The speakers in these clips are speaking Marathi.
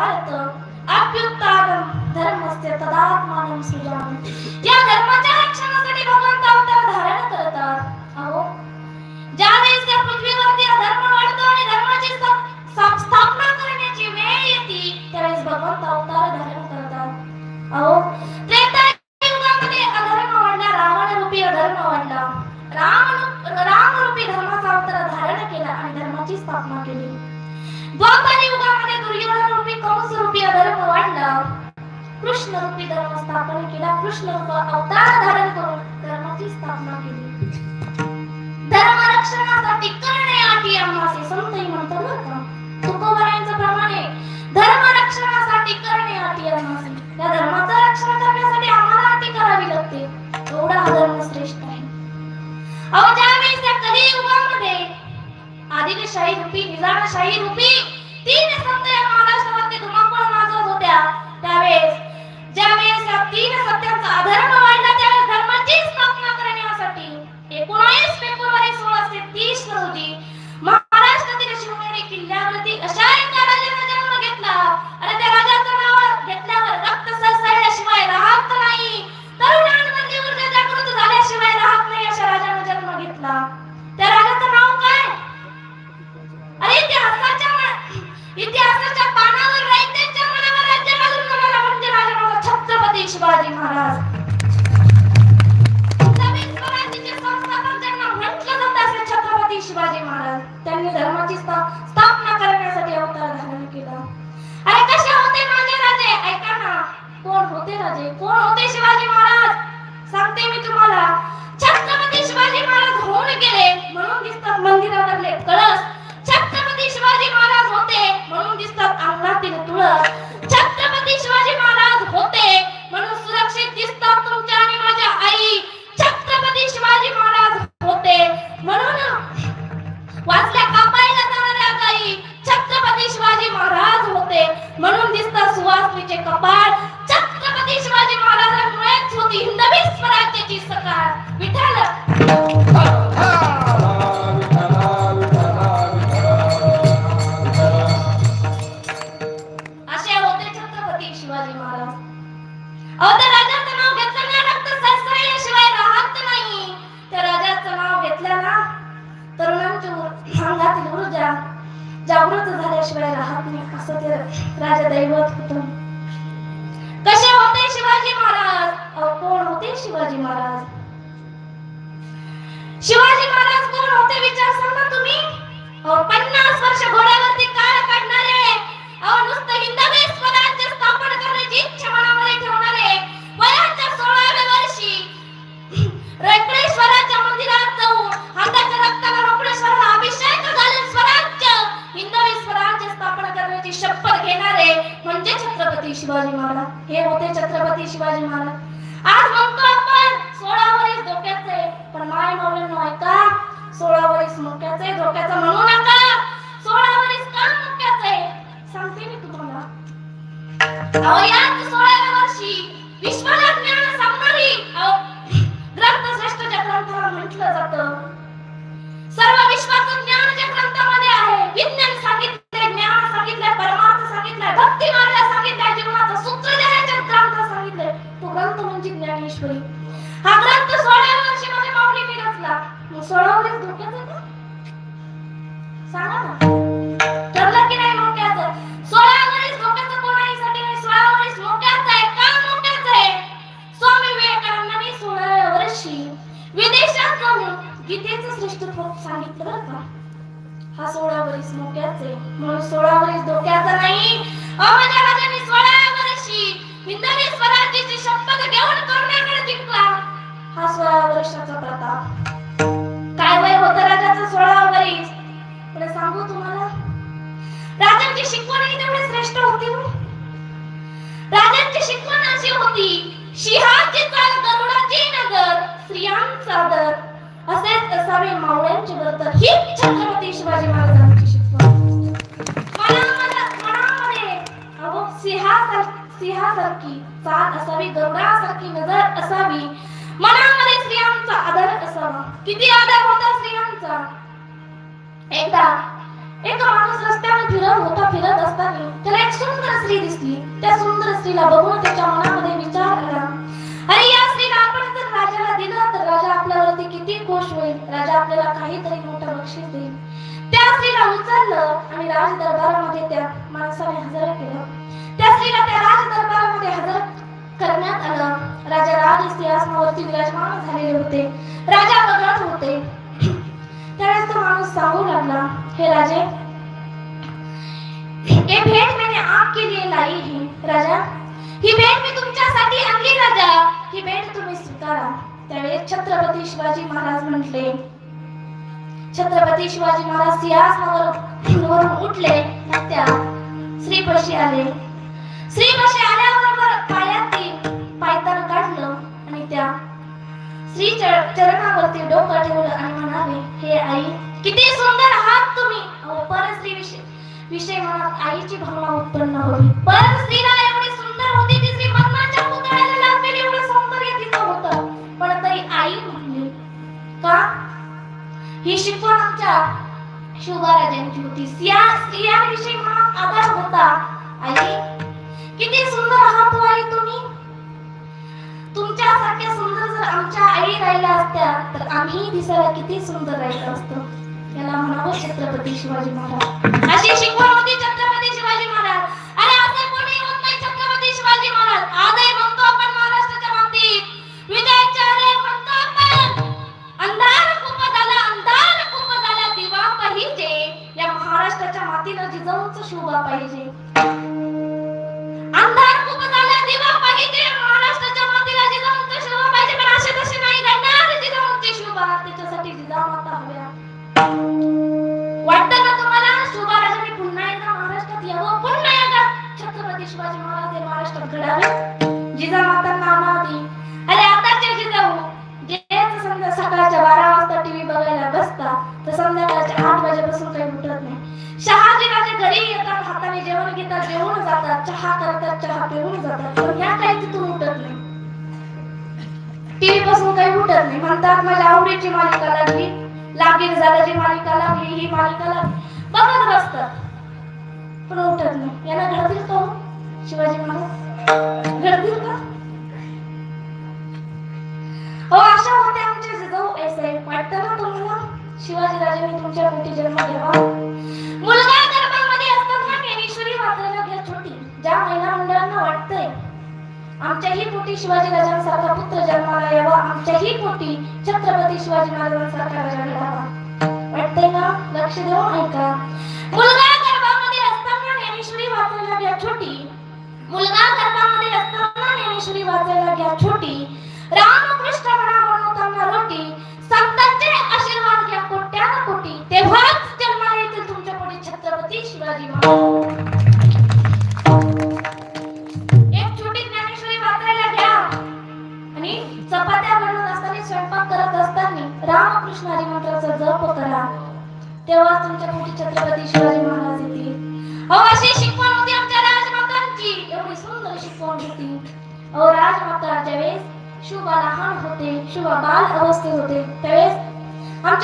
ग्लानिर्भवति भारत अभ्युत्थानं धर्मस्य तदात्मानं सृजामि या धर्माच्या रक्षणासाठी भगवंत अवतार धारण करतात. अहो ज्या ज्यावेळेस त्या पृथ्वीवरती अधर्म वाढतो आणि धर्माची स्थापना करण्याची वेळ येते त्यावेळेस भगवंत अवतार धारण करतात. अहो त्रेतायुगामध्ये कृष्ण रूपी धर्म स्थापन केला. कृष्ण रूप अवतार धारण करून धर्माची स्थापना केली. धर्म रक्षणासाठी करणे अटी आम्हासे संतही म्हणतो बरं का. तुकोबरायांच्या प्रमाणे धर्म रक्षणासाठी करणे अटी आम्हासे या धर्माचं रक्षण करण्यासाठी आम्हाला अटी करावी लागते. एवढा हा धर्म श्रेष्ठ आहे. अहो ज्यावेळेस त्या कलियुगामध्ये आदिलशाही रूपी निजामशाही रूपी तीन संत या महाराष्ट्रावरती धुमाकूळ माजवत होत्या त्यावेळेस ज्यावेळेस या तीन सत्यांचा अधर्म वाढला त्यावेळेस धर्माची स्थापना करण्यासाठी एकोणावीस होते राजे. कोण होते शिवाजी महाराज? सांगते मी तुम्हाला. छत्रपती शिवाजी महाराज होऊन गेले म्हणून दिसतात मंदिरावरले कळस. छत्रपती शिवाजी महाराज होते म्हणून दिसतात अंगणातील तुळस. छत्रपती शिवाजी महाराज होते म्हणून सुरक्षित दिसतात तुमच्या आणि माझ्या आई. छत्रपती शिवाजी महाराज होते म्हणून वाचल्या कापायला जाणाऱ्या गाई छत्रपती शिवाजी महाराज होते म्हणून दिसतात सुवासनीचे कपाळ. छत्रपती शिवाजी महाराजांमुळेच होती हिंदवी स्वराज्याची सकाळ विठ्ठल! भक्ती मार्ग सांगितलंय जीवनाचं सूत्र देण्याचे ग्रंथ सांगितले. तो ग्रंथ म्हणजे ज्ञानेश्वरी. हा ग्रंथ सोळाव्या वर्षी मध्ये माऊली मी रचला मग सोळा वर्ष धोक्याचं का सांगा ना. ठरलं की नाही मोक्याचं सोळा वर्ष धोक्याचं कोणाहीसाठी नाही? सोळा वर्ष मोक्याचं आहे. का मोक्याचं आहे? स्वामी विवेकानंदांनी सोळाव्या वर्षी विदेशात जाऊन गीतेचं श्रेष्ठ रूप सांगितलं बरं का? हा सोळा वरीस मोक्याचे म्हणून सोळा वरीस धोक्याचा नाही. वर्षी हिंदवी स्वराज्याची शपथ घेऊन जिंकला हा सोळा वर्षाचा प्रताप काय वय राजाचं सोळा वर्ष पण सांगू तुम्हाला राजांची शिकवणही तेवढी श्रेष्ठ होती राजांची शिकवण अशी होती शिहाची चाल गरुडाची नगर स्त्रियांचा दर असेच असावे मावळ्यांची बरोबर ही छत्रपती शिवाजी महाराजांची सिंहासारखी साथ असावी गरुडासारखी नजर असावी. मनामध्ये स्त्रियांचा आदर असावा. किती आदर होता स्त्रियांचा एकदा एक माणूस रस्त्यावर फिरत होता फिरत असताना त्याला एक सुंदर स्त्री दिसली. त्या सुंदर स्त्रीला बघून त्याच्या मनामध्ये विचार आला. अरे या स्त्रीला आपण जर राजाला दिलं तर राजा आपल्यावरती किती खुश होईल? राजा आपल्याला काहीतरी मोठं बक्षीस देईल. त्या स्त्रीला उचललं आणि राज दरबारामध्ये त्या माणसाने हजर केलं. त्या स्त्रीला त्या राज दरबारामध्ये हजर करण्यात आलं. राजा राज सिंहासनावरती विराजमान झालेले होते. राजा बघत होते. त्यावेळेस तो माणूस सांगू लागला हे राजे ये भेट मैंने आपके लिए लाई है राजा. ही भेट मी तुमच्यासाठी आणली राजा. ही तुम्ही स्वीकारा. त्यावेळेस छत्रपती शिवाजी महाराज म्हटले छत्रपती शिवाजी महाराज सिंहासनावर वरून उठले त्या श्रीपशी आले. श्रीपाशी आल्याबरोबर ते पायतान काढलं आणि त्या श्री चर- चरणावरती डोकं ठेवलं आणि म्हणाले हे आई किती सुंदर आहात तुम्ही. अहो परस्त्री विषय विषय मनात आईची भावना उत्पन्न होती. परस्त्रीला एवढी सुंदर होती ती श्री मग्नाच्या पुतळ्याला लागलेली एवढं सौंदर्य तिचं होतं. पण तरी आई म्हणली का? ही शिकवण आमच्या शिवराजांची होती. स्त्रिया स्त्रियांविषयी मनात आदर होता. आई किती सुंदर आहात वाई तुम्ही? तुमच्यासारख्या सुंदर जर आमच्या आई राहिल्या असत्या तर आम्ही दिसायला किती सुंदर राहिलो असतो. याला म्हणावं छत्रपती शिवाजी महाराज. अशी शिकवण होती छत्रपती शिवाजी महाराज. अरे असे कोणी होत नाही छत्रपती शिवाजी महाराज. आजही म्हणतो आपण महाराष्ट्राच्या मातीत विजयाच्या अरे म्हणतो आपण. अंधार खूप झाला अंधार खूप झाला. दिवा पाहिजे. या महाराष्ट्राच्या मातीला जिजाऊंच शोभा पाहिजे. ही मालिकाला बघत बसतात पण उठत नाही. याला घडतील का शिवाजी महाराज घडतील का? हो अशा होत्या आमच्या जिजाऊ ऐसे वाटतं ना तुम्हाला? शिवाजी राजे मी तुमच्या मोठी जन्म घ्यावा मुलगा गर्भामध्ये असताना ज्ञानेश्वरी वाचायला घ्या छोटी ज्या महिला मंडळांना वाटतंय आमच्याही पोटी शिवाजी राजांसारखा पुत्र जन्माला यावा. आमच्याही पोटी छत्रपती शिवाजी महाराजांसारखा राजा घडावा वाटतंय ना लक्ष देऊन ऐका. मुलगा गर्भामध्ये असताना ज्ञानेश्वरी वाचायला घ्या छोटी. मुलगा गर्भामध्ये असताना ज्ञानेश्वरी वाचायला घ्या छोटी. रामकृष्ण म्हणा बनवताना रोटी. संतांचे आशीर्वाद घ्या कोट्यान कोटी. तेव्हाच जन्माला येतील तुमच्यापुढे छत्रपती शिवाजी महाराज.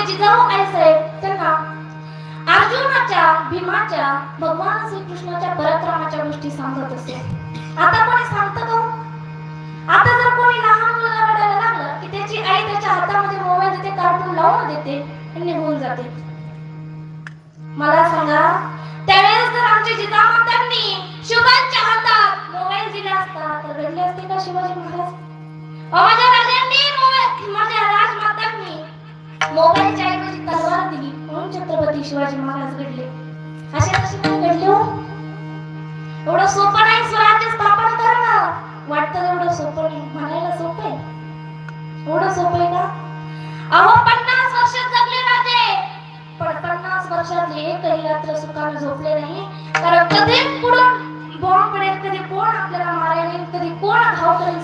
त्यावेळेस जिजाऊ आई साहेब त्यांना अर्जुनाच्या भीमाच्या भगवान श्रीकृष्णाच्या पराक्रमाच्या गोष्टी सांगत असे. आता कोणी सांगतं का आता जर कोणी लहान मुलगा रडायला लागलं की त्याची आई त्याच्या हातामध्ये मोबाईल देते कार्टून लावून देते आणि निघून जाते. मला सांगा त्यावेळेस जर आमच्या जिजामातांनी शुभांच्या हातात मोबाईल दिला असता तर रडले असते का शिवाजी महाराज? माझ्या राजांनी मोबाईल माझ्या राजमातांनी मोबाईलच्या ऐवजी तलवार दिली म्हणून छत्रपती शिवाजी महाराज घडले. असे कसे काय घडले हो. एवढं सोपं नाही स्वराज्य स्थापन करणं. वाटतं एवढं सोपं नाही म्हणायला सोपं आहे. एवढं सोपं आहे का? अहो पन्नास वर्ष जगले राजे पण पन्नास वर्षातले एकही रात्र सुखाने झोपले नाही. कारण कधी पुढून बॉम्ब पडेल कधी कोण आपल्याला मारेल कधी कोण घाव करेल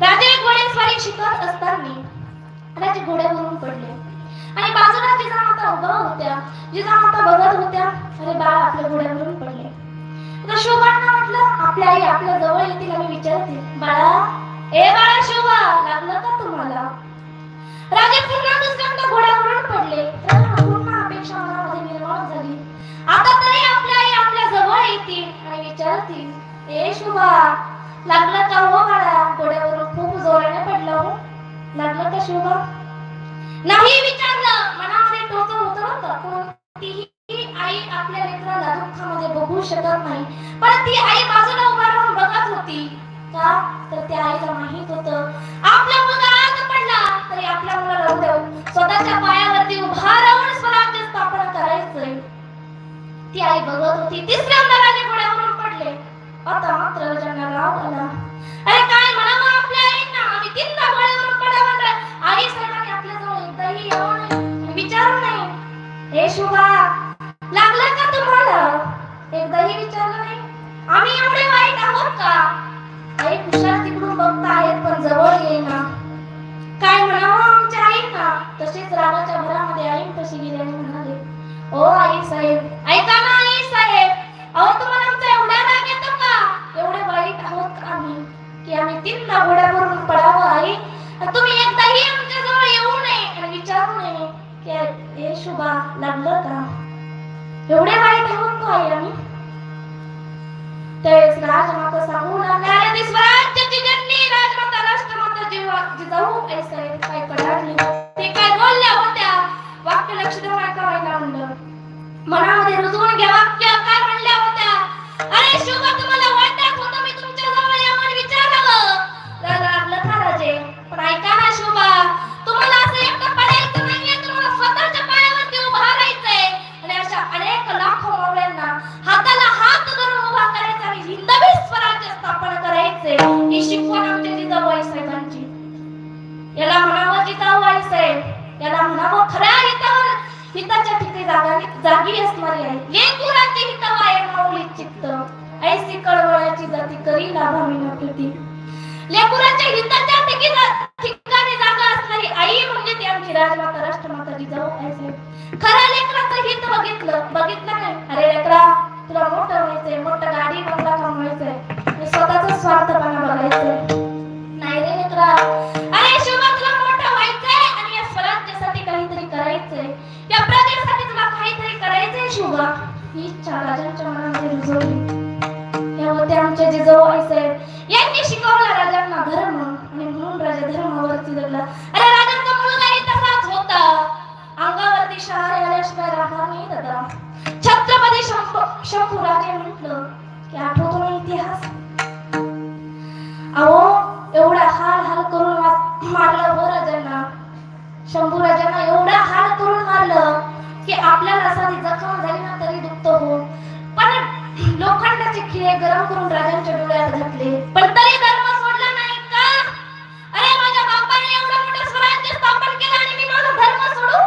राजे घोडेस्वारी शिकत असताना राजे घोड्यावरून पडले. आणि बाजूला जिजामाता उभा होत्या जिजामाता बघत होत्या अरे बाळ आपल्या घोड्यावरून पडले. आता शोभांना म्हटलं आपल्या आई आपल्या जवळ येतील आणि विचारतील बाळा ए बाळा शोभा लागलं का तुम्हाला? राजे पुन्हा दुसऱ्यांदा घोड्यावरून पडले. तर पुन्हा अपेक्षा मनामध्ये निर्माण झाली. आता तरी आपल्या आई आपल्या जवळ येतील आणि विचारतील ए शोभा लागलं का हो बाळा? घोड्यावरून खूप जोराने पडला हो. लागलं का शुभा? नाही विचारलं. मनामध्ये टोचं होतं कोणतीही आई आपल्या लेकराला दुःखामध्ये बघू शकत नाही. पण ती आई बाजूला उभा राहून बघत होती. का? तर त्या आईला माहीत होतं. आपला मुलगा आज पडला. तरी आपल्या मुलाला उद्या हो. स्वतःच्या पायावरती उभा राहून स्वराज्य स्थापन करायचंय. ती आई बघत होती. तिसऱ्यांदा राजे आता मात्र राजांना राव आला. अरे काय म्हणावं आपल्या आईंना? आम्ही तीनदा घोड्यावरून पडावं आई साहेबांनी आपल्या जवळ एकदाही यावं नाही. विचारू नाही. हे शुभा लागलं का तुम्हाला? एकदाही विचारलं नाही? आम्ही एवढे वाईट आहोत का? आई कुशाल तिकडून बघता आहेत पण जवळ येईना. काय म्हणावं आमच्या आईंना? तसेच रागाच्या भरामध्ये आई कशी गेली आणि म्हणाले ओ आई साहेब. ऐका ना आई साहेब. अहो तुम्हाला आमचा एवढा राग येतो का एवढे वाईट आहोत का आम्ही की आम्ही तीनदा घोड्यावरून पडावं करायचे ही शिकवण आमच्या जिजाबाई साहेबांची. याला म्हणावं जिजाबाई साहेब. याला म्हणावं खऱ्या हितावर. हिताच्या ठिकाणी जागा जागी असणारी आहे. ये लेकुरांची हितवाय माऊली चित्त. ऐसी कळवळ्याची जाती करी लाभावी नकृती लेकुराच्या हिताच्या ठिकाणी जागा असणारी आई म्हणजे ती आमची राजमाता राष्ट्रमाता जिजाऊ ऐसे खरा लेकराचं हित बघितलं बघितलं नाही अरे लेकरा तुला मोठं व्हायचंय मोठं गाडी बंगला कमवायचंय आणि स्वतःचा स्वार्थपणा नाही रे मित्रा. अरे शिवा तुला मोठं व्हायचंय आणि या स्वराज्यासाठी काहीतरी करायचंय. या प्रजेसाठी तुला काहीतरी करायचंय शिवा ही इच्छा राजांच्या मनामध्ये रुजवली. या होते आमचे जिजाऊ आई यांनी शिकवला राजांना धर्म आणि म्हणून राजा धर्मावरती जगला अरे राजांचा मुलगाही तसाच होता. अंगावरती शहारे आल्याशिवाय राहणार नाही दादा. छत्रपती शंभू शंभूराजे राजांच्या डोळ्यात घातले. पण तरी धर्म सोडला नाही का? अरे माझ्या बापाने एवढं मोठं स्वराज्य स्थापन केलं आणि मी माझा धर्म सोडू?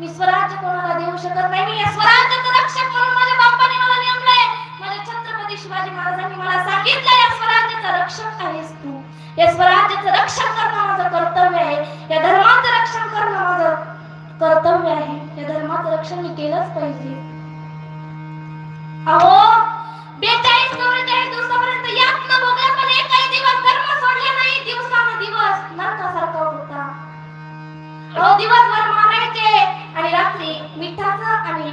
मी स्वराज्य कोणाला देऊ शकत नाही? मी या स्वराज्याचं रक्षक म्हणून माझ्या बापाने मला नेमलंय. माझ्या छत्रपती शिवाजी महाराजांनी मला सांगितलं या स्वराज्याचा रक्षक आहेस तू. या स्वराज्याचं रक्षण करणं माझं कर्तव्य आहे. या धर्माचं रक्षण करणं माझं कर्तव्य आहे. या धर्माचं रक्षण मी केलंच पाहिजे. अहो दिवसभर मारायचे आणि रात्री मिठाचं आणि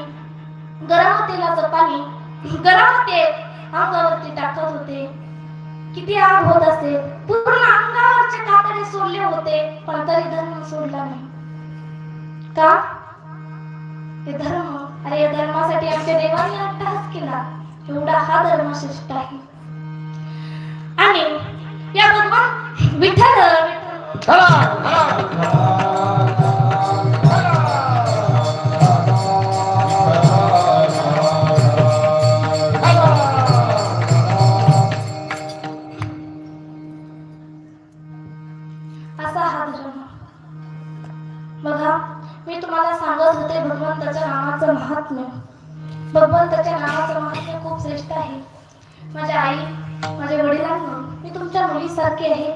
गरम तेलाचं पाणी गरम तेल अंगावरती टाकत होते. किती आग होत असेल पूर्ण अंगावरचे कातडे सोडले होते पण तरी धर्म सोडला नाही. का? हे धर्म. अरे या धर्मासाठी आमच्या देवाने अट्टहास केला. एवढा हा धर्म श्रेष्ठ आहे. आणि या भगवान विठ्ठल. असा हा धर्म. बघा मी तुम्हाला सांगत होते भगवंताच्या नामाचं महात्म्य भगवंताच्या नावाचं महत्त्व खूप श्रेष्ठ आहे. माझ्या आई माझ्या वडिलांना मी तुमच्या मुलीसारखी आहे.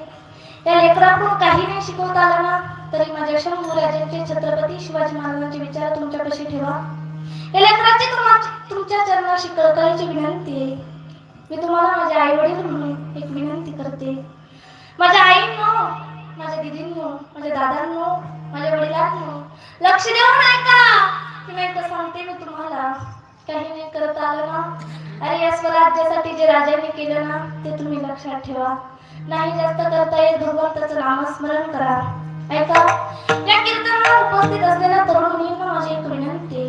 या लेकराकडून काही नाही शिकवता आलं ना तरी माझ्या शंभू राजांचे छत्रपती शिवाजी महाराजांचे विचार तुमच्यापाशी ठेवा. या लेकराची तुमच्या चरणाशी कळकळीची विनंती आहे. मी तुम्हाला माझ्या आई वडील म्हणून एक विनंती करते. माझ्या आईंनो माझ्या दिदींनो माझ्या दादांनो माझ्या वडिलांनो लक्ष देऊन ऐका. मी नाही सांगते मी तुम्हाला. आलं ना अरे या स्वराज्यासाठी जे राजांनी केलं ना ते तुम्ही लक्षात ठेवा. नाही जास्त करता येत भगवंताचं नामस्मरण करा. ऐका या कीर्तनाला उपस्थित असलेल्या तरुण मुलींना माझी एक विनंती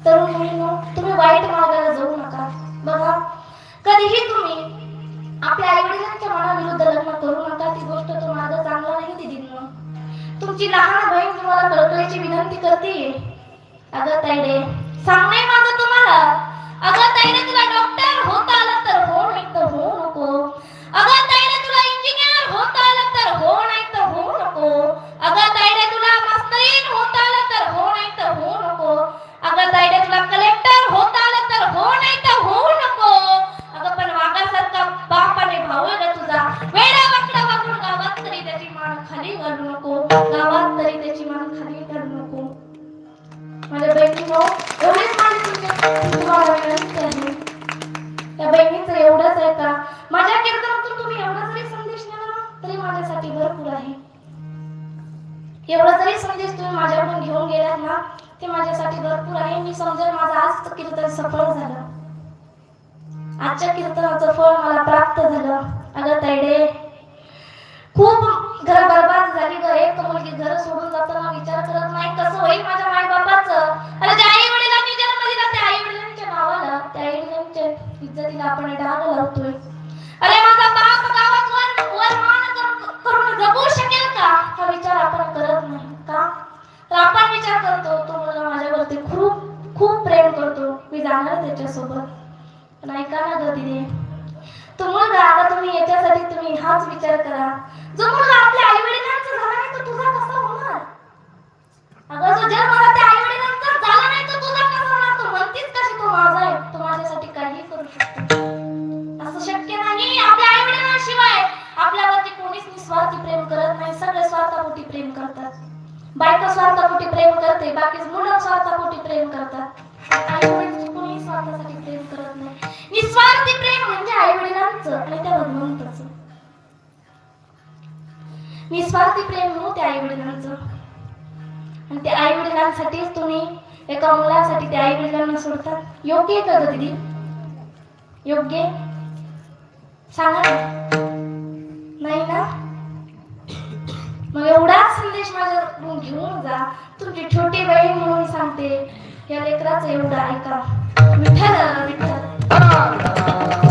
तरुण मुलींना तुम्ही वाईट मार्गाला जाऊ नका. बघा कधीही तुम्ही आपल्या आई वडिलांच्या मनाविरुद्ध लग्न करू नका. ती गोष्ट तो मार्ग चांगला नाही दिदींनो तुमची लहान बहीण तुम्हाला कळकळीची विनंती करते अगं ताईडे सांगणे माझं तुम्हाला? अगं ताईने तुला डॉक्टर होता आलं तर हो आजच्या कीर्तनाचं फळ मला प्राप्त झालं. अगं ताईडे खूप घर बरबाद झाली ग. एक मुलगी घर सोडून जाताना विचार करत नाही कसं होईल माझ्या आई बापाचं अरे ज्या आई वडिलांनी जन्म दिला त्या आई वडिलांच्या नावाला त्या आई वडिलांच्या इज्जतीला आपण डाग लावतोय. अरे माझा बाप गावात वर वर मान करून जगू शकेल का? हा विचार आपण करत नाही का? तर आपण विचार करतो तो मुलगा माझ्यावरती खूप खूप प्रेम करतो. मी जाणार त्याच्यासोबत. नाही ऐका ना ग तो मुलगा आता तुम्ही याच्यासाठी तुम्ही हाच विचार करा. जो मुलगा आपल्या आई वडिलांचा झाला नाही तो तुझा अति प्रेम हो त्या आई वडिलांचं आणि त्या आई वडिलांसाठीच तुम्ही एका मुलासाठी त्या आई वडिलांना सोडतात. योग्य आहे का दीदी? योग्य? सांगा नाही ना? मग एवढाच संदेश माझ्याकडून घेऊन जा. तुमची छोटी बहीण म्हणून सांगते. या लेकराचं एवढं ऐका. विठ्ठल विठ्ठल.